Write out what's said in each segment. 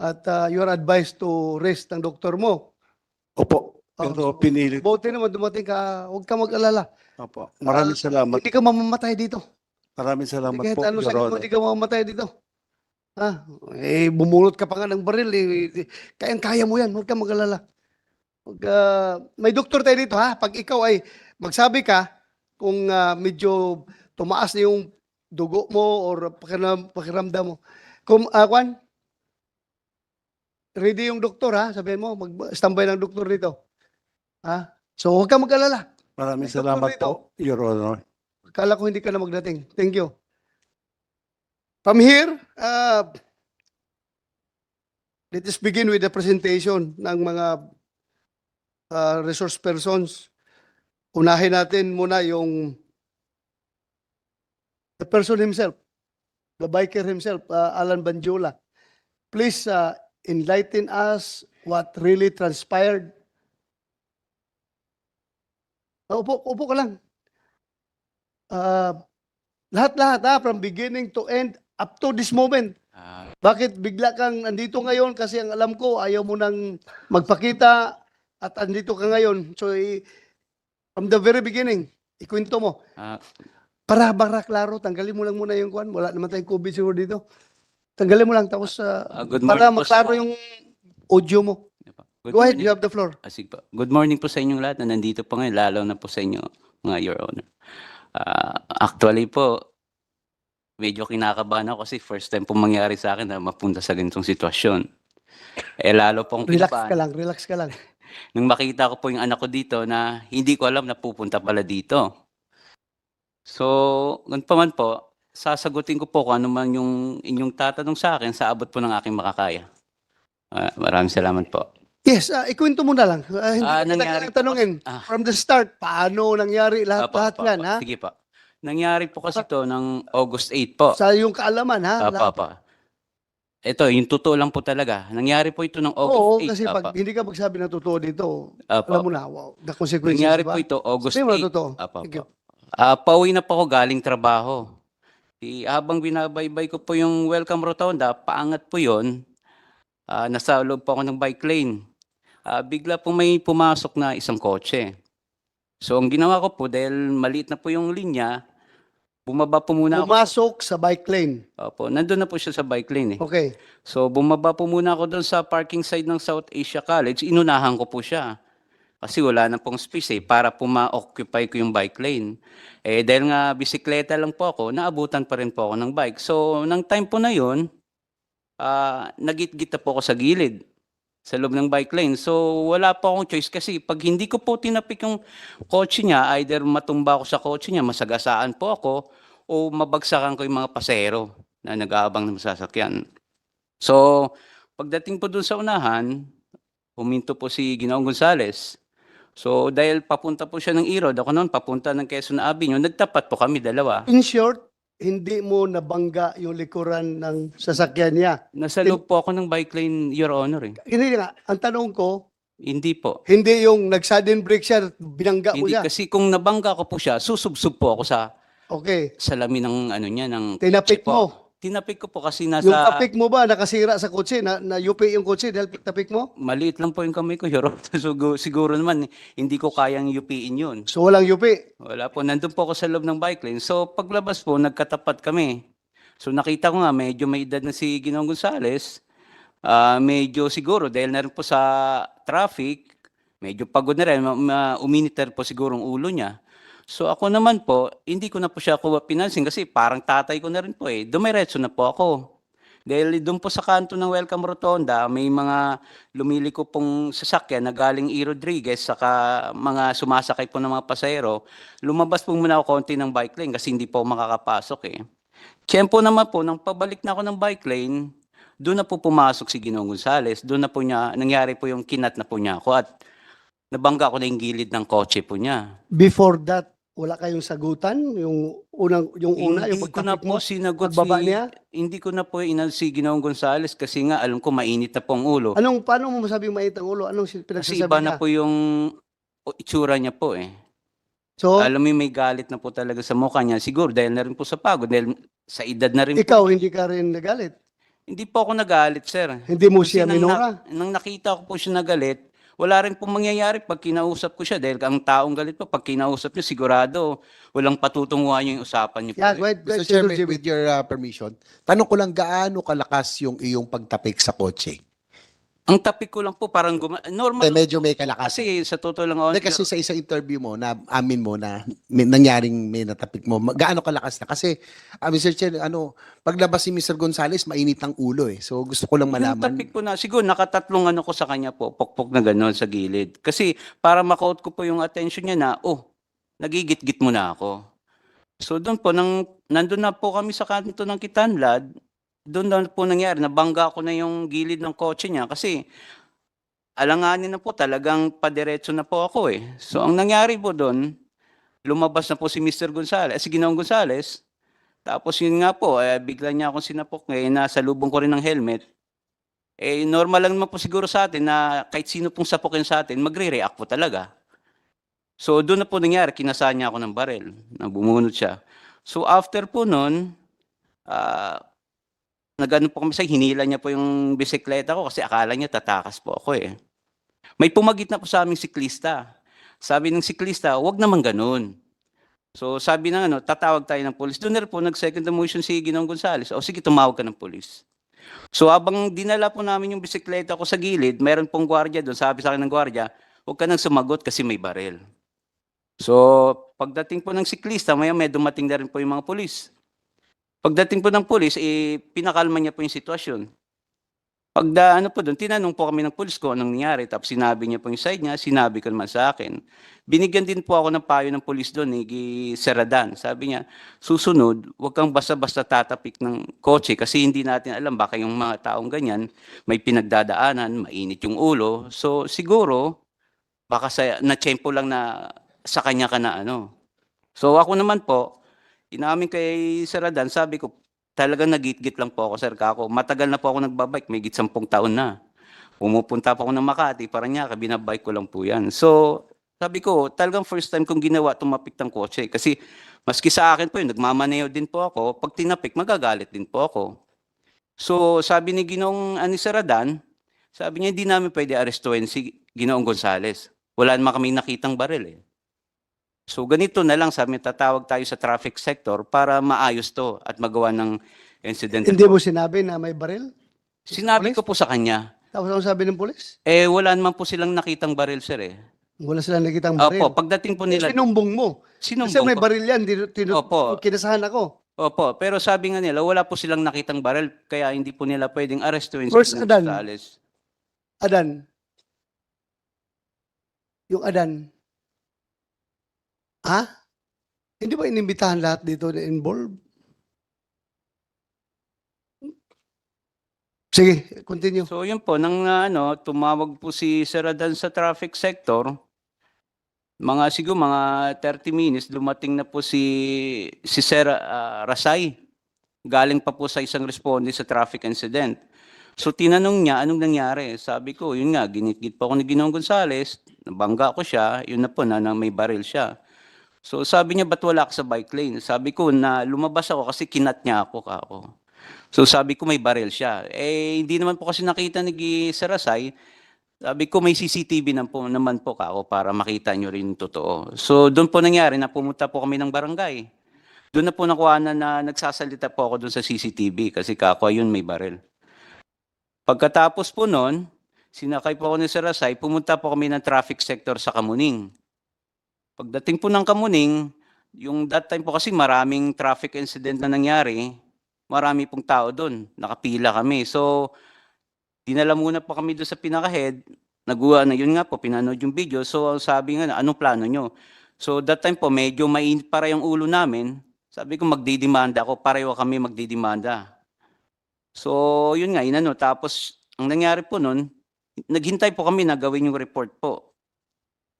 at uh, you are advised to rest ng doktor mo. Opo. Pero Oh, pinilit. Buti naman dumating ka, huwag ka mag-alala. Opo. Maraming Ah, salamat. Hindi ka mamamatay dito. Maraming salamat Kahit po, ano Your sakit mo, Honor. hindi ka mamamatay dito. Ha? Eh, bumulot ka pa nga ng baril. Eh. Kayang-kaya mo yan. Huwag ka mag-alala. Huwag ka- may doktor tayo dito, ha? Pag ikaw ay magsabi ka, kung ah, medyo tumaas na yung dugo mo or pakiram, pakiramdam mo. Kung, ah, Kwan, ready yung doktor, ha? Sabihin mo, mag-standby ng doktor dito. Ha? So, huwag ka mag-alala. Maraming May salamat po, Your Honor. Kala ko hindi ka na magdating. Thank you. From here, uh, let us begin with the presentation ng mga uh, resource persons. Unahin natin muna yung the person himself, the biker himself, uh, Alan Banjula. Please uh, enlighten us what really transpired. Uh, Upo, upo ka lang. Uh, lahat-lahat ha, from beginning to end, up to this moment. Ah, Bakit bigla kang andito ngayon? Kasi ang alam ko, ayaw mo nang magpakita at andito ka ngayon. So, i- from the very beginning, ikwento mo. ah, Para bara klaro, tanggalin mo lang muna yung kwan. Wala naman tayong COVID siguro dito. Tanggalin mo lang, tapos uh, ah, good para morning po maklaro yung audio mo. Good Go ahead, morning. you have the floor. Ah, sige po. Good morning po sa inyong lahat na nandito po ngayon, lalo na po sa inyo, mga Your Honor. Ah, actually po, medyo kinakabahan ako kasi first time po mangyari sa akin na mapunta sa ganitong sitwasyon. Eh lalo pong Relax kinabahan. ka lang, relax ka lang. Nung makita ko po yung anak ko dito na hindi ko alam na pupunta pala dito. So, ganun pa man po, sasagutin ko po kung ano man yung inyong tatanong sa akin sa abot po ng aking makakaya. Ah, maraming salamat po. Yes, uh, ikwento mo na lang. Uh, hindi Ah, nangyari po tanungin. ah. From the start, paano nangyari lahat, Apo, lahat apo, yan, apo. ha? Sige po. Nangyari po kasi to ng August 8 po. Sa iyong kaalaman, ha? Apo, Lahat- apo. Ito, yung totoo lang po talaga. Nangyari po ito ng August Oo, 8. kasi apo. pag hindi ka magsabi ng totoo dito, Apo, alam mo na, wow, the consequences, Nangyari diba? po ito August Sabihin mo na 8. totoo. Thank you. apo. Ah, pauwi na po ako galing trabaho. Di, habang binabaybay ko po yung welcome rotonda, paangat po yon. Ah, nasa loob po ako ng bike lane. Ah, bigla po may pumasok na isang kotse. So ang ginawa ko po, dahil maliit na po yung linya, bumaba po muna ako. Pumasok sa bike lane. Opo, nandun na po siya sa bike lane eh. Okay. So bumaba po muna ako doon sa parking side ng South Asia College. Inunahan ko po siya. Kasi wala na pong space eh, para po ma-occupy ko yung bike lane. Eh dahil nga bisikleta lang po ako, naabutan pa rin po ako ng bike. So nang time po na yun, ah nagit-git na po ako sa gilid sa loob ng bike lane. So wala po akong choice kasi pag hindi ko po tinapik yung kotse niya, either matumba ako sa kotse niya, masagasaan po ako, o mabagsakan ko yung mga pasero na nag-aabang ng sasakyan. So, pagdating po dun sa unahan, huminto po si Ginoong Gonzales. So, dahil papunta po siya ng Irod, ako noon papunta ng Quezon Avenue, nagtapat po kami dalawa. In short, hindi mo nabangga yung likuran ng sasakyan niya. Nasa loob po ako ng bike lane, Your Honor. Eh. Hindi nga, ang tanong ko, Hindi po. hindi yung nag-sudden brake siya, binangga mo Hindi siya. kasi kung nabangga ko po siya, susubsub po ako sa Okay. salamin ng ano niya ng Tinapik kotse po. mo. Tinapik ko po kasi Yung nasa tapik mo ba nakasira sa kotse? Na, na UP yung kotse dahil tapik mo? maliit lang po yung kamay ko, Your Honor. So, gu- siguro naman hindi ko kayang yupiin yun. So walang UP. Wala po. Nandun po ako sa loob ng bike lane. So, paglabas po, nagkatapat kami. So, nakita ko nga, medyo may edad na si Ginoong Gonzales. Ah, medyo siguro, dahil na rin po sa traffic, medyo pagod na rin, ma- ma- uminit na rin po siguro ang ulo niya. So, ako naman po, hindi ko na po siya kuha pinansin kasi parang tatay ko na rin po eh. Dumiretso na po ako. Dahil doon po sa kanto ng Welcome Rotonda, may mga lumiliko pong sasakyan na galing E. Rodriguez saka mga sumasakay po ng mga pasahero. Lumabas po muna ako konti ng bike lane kasi hindi po ako makakapasok eh. Tiyempo naman po, nang pabalik na ako ng bike lane, doon na po pumasok si Ginoong Gonzales. Doon na po niya, nangyari po yung kinat na po niya ako at nabangga ko na yung gilid ng kotse po niya. Before that, wala kayong sagutan? Yung unang, yung una, hindi yung ko na po mo? sinagot si, niya? hindi ko na po inal si Ginoong Gonzales kasi nga alam ko mainit na po ang ulo. Anong, paano mo masabing mait ang ulo? Anong si- Kasi pinagsasabi iba niya? na po yung itsura niya po eh. So, Alam mo may galit na po talaga sa mukha niya. Siguro dahil na rin po sa pagod, dahil sa edad na rin po. ikaw hindi ka rin nagalit. Hindi po ako nagalit, sir. Hindi mo Kasi siya nang minura? na- nang nakita ko po siya nagalit, wala rin pong mangyayari pag kinausap ko siya dahil ang taong galit po, pag kinausap niyo, sigurado walang patutunguhan yung usapan niyo. Yeah, go ahead, Mr. Chairman, with your uh, permission, tanong ko lang gaano kalakas yung iyong pagtapik sa kotse? Ang topic ko lang po parang guma- normal Eh, medyo may kalakas. kasi sa totoo lang Hindi, Honor, kasi sa isang interview mo, na amin mo na may, nangyaring may natapik mo, ma- gaano kalakas na? Kasi, ah, Mr. Chair, ano, paglabas si Mr. Gonzales, mainit ang ulo eh. So, gusto ko lang Yung malaman. topic ko na, siguro nakatatlong ano ko sa kanya po, pokpok na gano'n sa gilid. Kasi para makaut ko po yung attention niya na, oh, nagigit-git mo na ako. So doon po, nang, nandun na po kami sa kanto ng Kitanlad, doon na po nangyari, nabangga ko na yung gilid ng kotse niya kasi alanganin na po, talagang padiretso na po ako eh. So ang nangyari po doon, lumabas na po si Mr. Gonzales, eh, si Ginoong Gonzales, tapos yun nga po, eh, bigla niya akong sinapok ngayon, nasa lubong ko rin ng helmet. Eh, normal lang naman po siguro sa atin na kahit sino pong sapokin sa atin, magre-react po talaga. So, doon na po nangyari, kinasaan niya ako ng barel, na bumunot siya. So, after po nun, ah, nagano po kami sa hinila niya po yung bisikleta ko kasi akala niya tatakas po ako eh. May pumagit na po sa aming siklista. Sabi ng siklista, wag naman ganun. So sabi ng ano, tatawag tayo ng polis. Doon na po nag-second motion si Ginong Gonzales. O sige, tumawag ka ng polis. So habang dinala po namin yung bisikleta ko sa gilid, meron pong gwardiya doon. Sabi sa akin ng gwardiya, huwag ka nang sumagot kasi may baril. So pagdating po ng siklista, maya may dumating na rin po yung mga polis. Pagdating po ng polis, eh, pinakalma niya po yung sitwasyon. Pagda ano po doon, tinanong po kami ng polis ko anong nangyari. Tapos sinabi niya po yung side niya, sinabi ko naman sa akin. Binigyan din po ako ng payo ng polis doon, ni Gi Seradan. Sabi niya, susunod, huwag kang basta-basta tatapik ng kotse kasi hindi natin alam baka yung mga taong ganyan may pinagdadaanan, mainit yung ulo. So siguro, baka sa, na-tempo lang na sa kanya ka na ano. So ako naman po, inamin kay Seradan, sabi ko, talagang nagitgit lang po ako, sir, kako. Matagal na po ako nagbabike, may git sampung taon na. Pumupunta pa ako ng Makati, parang niya, binabike ko lang po yan. So, sabi ko, talagang first time kong ginawa tumapik ng kotse. Kasi, maski sa akin po yun, nagmamaneo din po ako. Pag tinapik, magagalit din po ako. So, sabi ni Ginong ani Seradan, sabi niya, hindi namin pwede arestuhin si Ginoong Gonzales. Wala naman kami nakitang baril eh. So ganito na lang sabi niya, tatawag tayo sa traffic sector para maayos to at magawa ng incident. Hindi mo sinabi na may baril? Sinabi Police? ko po sa kanya, Tapos ano sabi ng polis? eh wala naman po silang nakitang baril sir eh. Wala silang nakitang baril. Opo, pagdating po nila, Sinumbong mo. sinumbong Kasi may ko. baril yan. Tinu, Opo. Kinasahan ako. Opo, pero sabi nga nila, wala po silang nakitang baril, kaya hindi po nila pwedeng arestuin Where's Ginoong Adan? Adan. Yung Adan. Ha? Hindi ba inimbitahan lahat dito na involved? Sige, continue. So yun po, nang uh, ano, tumawag po si Sir Adan sa traffic sector, mga siguro mga 30 minutes, dumating na po si, si Sir ah, Rasay. Galing pa po sa isang responde sa traffic incident. So tinanong niya, anong nangyari? Sabi ko, yun nga, ginitgit pa ako ni Ginong Gonzales, nabangga ko siya, yun na po na, na may baril siya. So sabi niya, ba't wala ka sa bike lane? Sabi ko, na lumabas ako kasi kinat niya ako kako. So sabi ko, may baril siya. Eh, hindi naman po kasi nakita ni Gi- Sir Rasay. Sabi ko, may CCTV na po, naman po kako para makita nyo rin totoo. So doon po nangyari na pumunta po kami ng barangay. Doon na po nakuha na, na nagsasalita po ako doon sa CCTV kasi kako, ayun may baril. Pagkatapos po noon, sinakay po ako ni Sir Rasay, pumunta po kami ng traffic sector sa Kamuning. Pagdating po ng Kamuning, yung that time po kasi maraming traffic incident na nangyari, marami pong tao doon, nakapila kami. So, dinala muna po kami doon sa pinaka-head, naguha na yun nga po, pinanood yung video. So, sabi nga, anong plano nyo? So, that time po, medyo mainit para yung ulo namin. Sabi ko, magdidemanda ako, pareho kami magdidemanda. So, yun nga, inano. Tapos, ang nangyari po nun, naghintay po kami na gawin yung report po.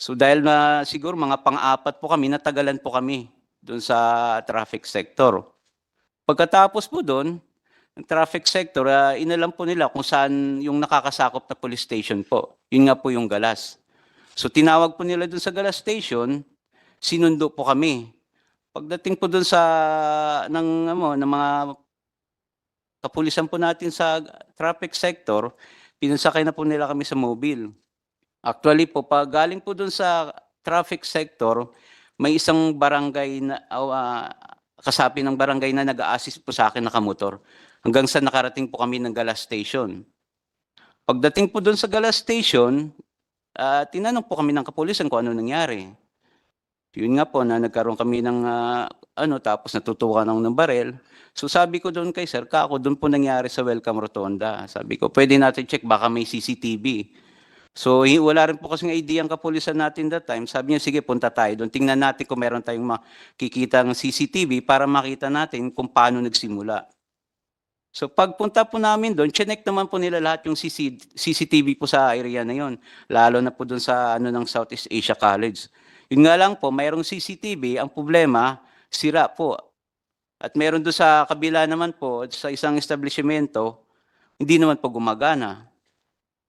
So, dahil na siguro mga pang-apat po kami, natagalan po kami doon sa traffic sector. Pagkatapos po doon, ng traffic sector, ah, inalam po nila kung saan yung nakakasakop na police station po. Yun nga po yung Galas. So tinawag po nila doon sa Galas station, sinundo po kami. Pagdating po doon sa ng ano, ng mga kapulisan po natin sa traffic sector, pinansakay na po nila kami sa mobile. Actually po, pag galing po dun sa traffic sector, may isang barangay na, uh, kasapi ng barangay na nag-assist po sa akin nakamotor. Hanggang sa nakarating po kami ng Galas Station. Pagdating po dun sa Galas Station, ah, tinanong po kami ng kapulisan kung ano nangyari. Yun nga po na nagkaroon kami ng ah, ano tapos natutukan ako ng barel. So sabi ko doon kay Sir Kako, doon po nangyari sa Welcome Rotonda. Sabi ko, pwede natin check baka may CCTV. So wala rin po kasing idea ang kapulisan natin that time. Sabi niya, sige punta tayo doon. Tingnan natin kung meron tayong makikita ng CCTV para makita natin kung paano nagsimula. So pagpunta po namin doon, chinek naman po nila lahat yung CC, CCTV po sa area na yon. Lalo na po doon sa ano ng Southeast Asia College. Yun nga lang po, mayroong CCTV, ang problema, sira po. At meron doon sa kabila naman po, sa isang establishmento, hindi naman po gumagana.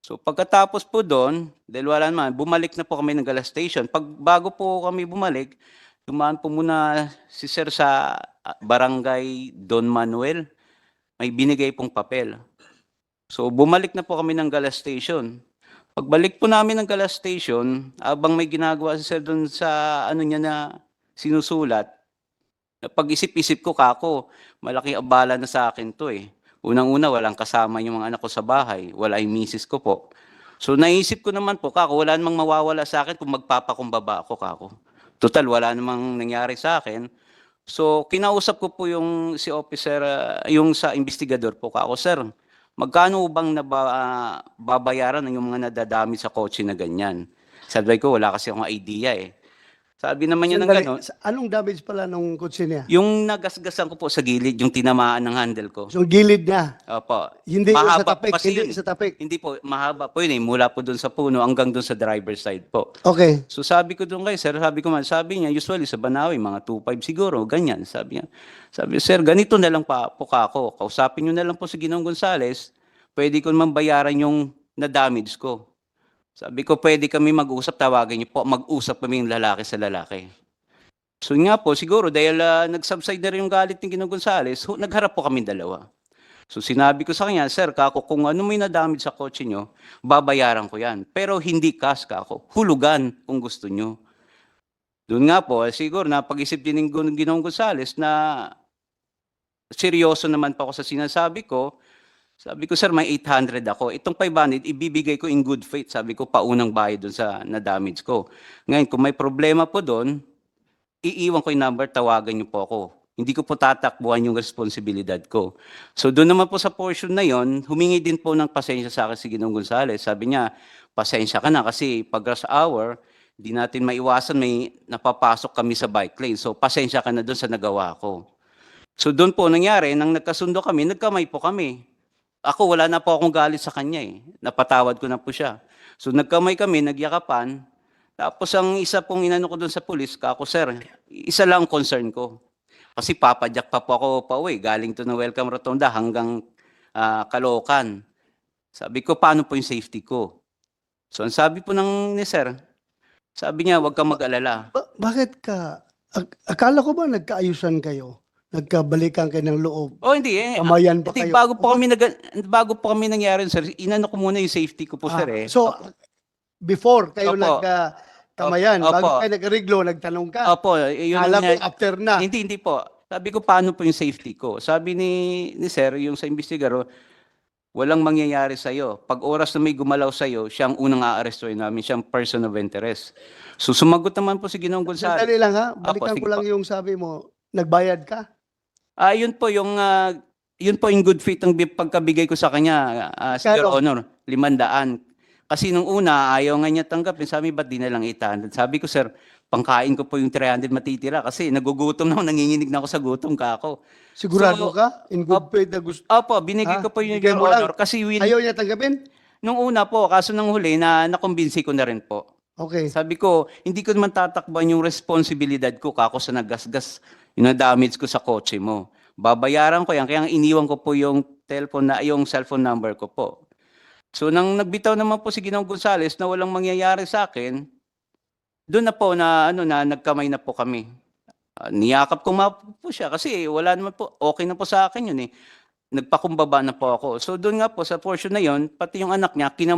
So pagkatapos po doon, dahil wala naman, bumalik na po kami ng Galas Station. Pag bago po kami bumalik, dumaan po muna si Sir sa ah, barangay Don Manuel. May binigay pong papel. So bumalik na po kami ng Galas Station. Pagbalik po namin ng Galas Station, abang may ginagawa si Sir doon sa ano niya na sinusulat, pag-isip-isip ko kako, malaki abala na sa akin to eh. Unang-una, walang kasama yung mga anak ko sa bahay. Wala yung misis ko po. So naisip ko naman po, kako, wala namang mawawala sa akin kung magpapakumbaba ako, kako. Total, wala namang nangyari sa akin. So kinausap ko po yung si officer, ah, yung sa investigador po, kako, sir, magkano bang naba, ah, babayaran ng yung mga nadadami sa kotse na ganyan? Sabi ko, wala kasi akong idea eh. Sabi naman niya ng Sandali, gano'n, sa- Anong damage pala nung kotse niya? yung nagasgasan ko po sa gilid, yung tinamaan ng handle ko. So gilid niya. Opo. Hindi yung sa Mahaba tapik. kasi Hindi yun. sa tapik. Hindi po, mahaba po yun eh. Mula po doon sa puno hanggang doon sa driver side po. Okay. So sabi ko doon kay sir, sabi ko man, sabi niya, usually sa Banawi, mga 2.5 siguro, ganyan. Sabi niya, sabi sir, ganito na lang pa po ako. Kausapin niyo na lang po si Ginong Gonzales, pwede ko naman bayaran yung na-damage ko. Sabi ko, pwede kami mag-usap, tawagan niyo po, mag-usap kami yung lalaki sa lalaki. So nga po, siguro dahil ah, nag-subside na rin yung galit ni Ginong Gonzales, hu- nagharap po kami dalawa. So sinabi ko sa kanya, Sir, kako, kung ano may nadamage sa kotse nyo, babayaran ko yan. Pero hindi cash kako, hulugan kung gusto nyo. Doon nga po, eh, siguro na pag-isip din ng Ginoong Gonzales na seryoso naman pa ako sa sinasabi ko. Sabi ko, sir, may 800 ako. Itong 500, ibibigay ko in good faith. Sabi ko, paunang bayad doon sa na-damage ko. Ngayon, kung may problema po doon, iiwan ko yung number, tawagan niyo po ako. Hindi ko po tatakbuhan yung responsibilidad ko. So doon naman po sa portion na yon, humingi din po ng pasensya sa akin si Ginong Gonzales. Sabi niya, pasensya ka na kasi pag rush hour, di natin maiwasan may napapasok kami sa bike lane. So pasensya ka na doon sa nagawa ko. So doon po nangyari, nang nagkasundo kami, nagkamay po kami. Ako, wala na po akong galit sa kanya eh. Napatawad ko na po siya. So nagkamay kami, nagyakapan. Tapos ang isa pong inano ko doon sa pulis, kako sir, isa lang ang concern ko. Kasi papadyak pa po ako pa uwi, galing to ng Welcome Rotonda hanggang ah, Caloocan. Sabi ko, paano po yung safety ko? So ang sabi po ng ni sir, sabi niya, huwag kang mag-alala. Ba- bakit ka? ak- akala ko ba nagkaayusan kayo? Nagkabalikan kayo ng loob? Oh, hindi eh. Kamayan pa kayo? bago po kami nag bago po kami nangyari, sir, inano ko muna yung safety ko po, Ah, sir eh. So, before kayo Opo. nagkamayan, Opo. bago kayo nagriglo, nagtanong ka. Opo, yun ang Alam ko after na. Hindi, hindi po. Sabi ko, paano po yung safety ko? Sabi ni, ni sir, yung sa investigaro, walang mangyayari sa'yo. Pag oras na may gumalaw sa'yo, siya ang unang aarestuin namin, siyang person of interest. So sumagot naman po si Ginong Gonzales. Sandali lang ha, balikan sige ko lang po. yung sabi mo, nagbayad ka? Ah, yun po yung ah, yun po yung good faith ng bi- pagkabigay ko sa kanya, ah, Your Kano? Honor, limandaan. Kasi nung una, ayaw nga niya tanggapin. Sabi, ba't di na lang 800? Sabi ko, sir, pangkain ko po yung 300 matitira kasi nagugutom na ako, nanginginig na ako sa gutom ka ako. Sigurado So, ka? In good faith na gusto? Opo, binigay Ah, ko po yung bigay Your mo lang. Honor. Kasi win, Ayaw niya tanggapin? nung una po, kaso nang huli, na nakumbinsi ko na rin po. Okay. Sabi ko, hindi ko naman tatakban yung responsibilidad ko kako sa nagasgas, yung na-damage ko sa kotse mo. Babayaran ko yan, kaya iniwan ko po yung telephone na, yung cellphone number ko po. So nang nagbitaw naman po si Ginong Gonzales na walang mangyayari sa akin, doon na po na ano na nagkamay na po kami. Ah, niyakap ko po siya kasi wala naman po okay na po sa akin yun eh. nagpakumbaba na po ako. So doon nga po sa portion na yon, pati yung anak niya, kinam